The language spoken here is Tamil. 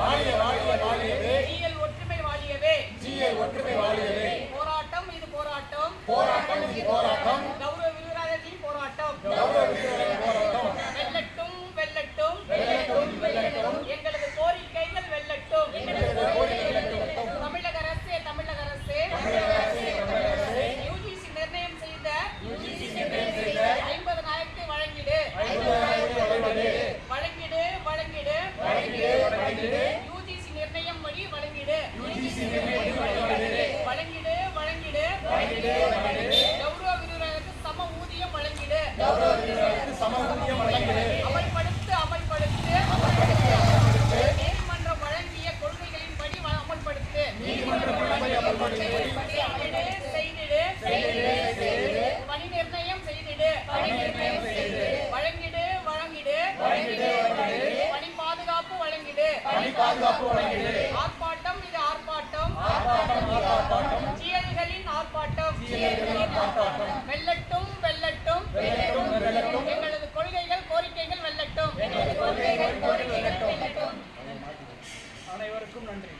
ஆலயம் ஆர்ப்பாட்டம் இது ஆர்ப்பாட்டம். ஜியல்களின் ஆர்ப்பாட்டம். வெல்லட்டும் வெல்லட்டும். எங்களது கொள்கைகள் கோரிக்கைகள் வெல்லட்டும். அனைவருக்கும் நன்றி.